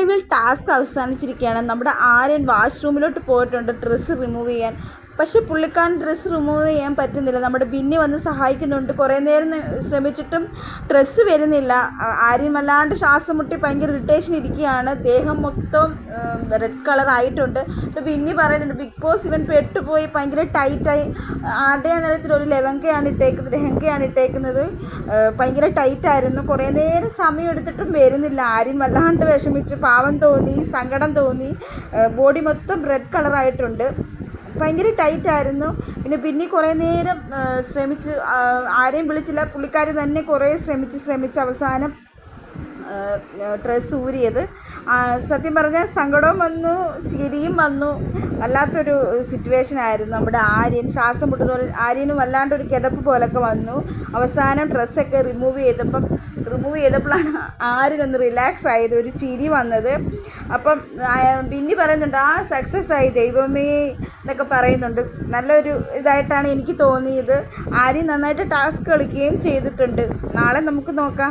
ലൈവിൽ ടാസ്ക് അവസാനിച്ചിരിക്കുകയാണ്. നമ്മുടെ ആര്യൻ വാഷ്റൂമിലോട്ട് പോയിട്ടുണ്ട്. ഡ്രസ്സ് റിമൂവ് ചെയ്യാൻ. പക്ഷെ പുള്ളിക്കാരൻ ഡ്രസ്സ് റിമൂവ് ചെയ്യാൻ പറ്റുന്നില്ല. നമ്മുടെ ബിന്നി വന്ന് സഹായിക്കുന്നുണ്ട്. കുറേ നേരം ശ്രമിച്ചിട്ടും ഡ്രസ്സ് വരുന്നില്ല. ആരും വല്ലാണ്ട് ശ്വാസം മുട്ടി ഭയങ്കര ഇറിറ്റേഷൻ ഇരിക്കുകയാണ്. ദേഹം മൊത്തം റെഡ് കളർ ആയിട്ടുണ്ട്. അപ്പോൾ ബിന്നി പറയുന്നുണ്ട് ബിഗ് ബോസ് ഇവൻ പെട്ടുപോയി ഭയങ്കര ടൈറ്റായി ആടെ നേരത്തിൽ ഒരു ലെവങ്കയാണ് ഇട്ടേക്കുന്നത് ലെഹങ്കയാണ് ഇട്ടേക്കുന്നത്. ഭയങ്കര ടൈറ്റായിരുന്നു കുറേ നേരം സമയം എടുത്തിട്ടും വരുന്നില്ല. ആരും വല്ലാണ്ട് വിഷമിച്ച്. പാവം തോന്നി സങ്കടം തോന്നി. ബോഡി മൊത്തം റെഡ് കളറായിട്ടുണ്ട് ഭയങ്കര ടൈറ്റായിരുന്നു പിന്നെ പിന്നെ കുറേ നേരം ശ്രമിച്ച് ആരെയും വിളിച്ചില്ല. പുള്ളിക്കാരി തന്നെ കുറേ ശ്രമിച്ച് ശ്രമിച്ച് അവസാനം ഡ്രസ്സ് ഊരിയത്. സത്യം പറഞ്ഞാൽ സങ്കടവും വന്നു ചിരിയും വന്നു. വല്ലാത്തൊരു സിറ്റുവേഷൻ ആയിരുന്നു നമ്മുടെ ആര്യൻ. ശ്വാസം മുട്ടുന്ന പോലെ ആര്യനും വല്ലാണ്ട് ഒരു കിതപ്പ് പോലൊക്കെ വന്നു. അവസാനം ഡ്രസ്സൊക്കെ റിമൂവ് ചെയ്തപ്പം റിമൂവ് ചെയ്തപ്പോഴാണ് ആര്യൻ ഒന്ന് റിലാക്സ് ആയത് ഒരു ചിരി വന്നത്. അപ്പം പിന്നെ പറയുന്നുണ്ട് ആ സക്സസ് ആയി ദൈവമേ എന്നൊക്കെ പറയുന്നുണ്ട്. നല്ലൊരു ഇതായിട്ടാണ് എനിക്ക് തോന്നിയത്. ആര്യൻ നന്നായിട്ട് ടാസ്ക് കളിക്കുകയും ചെയ്തിട്ടുണ്ട്. നാളെ നമുക്ക് നോക്കാം.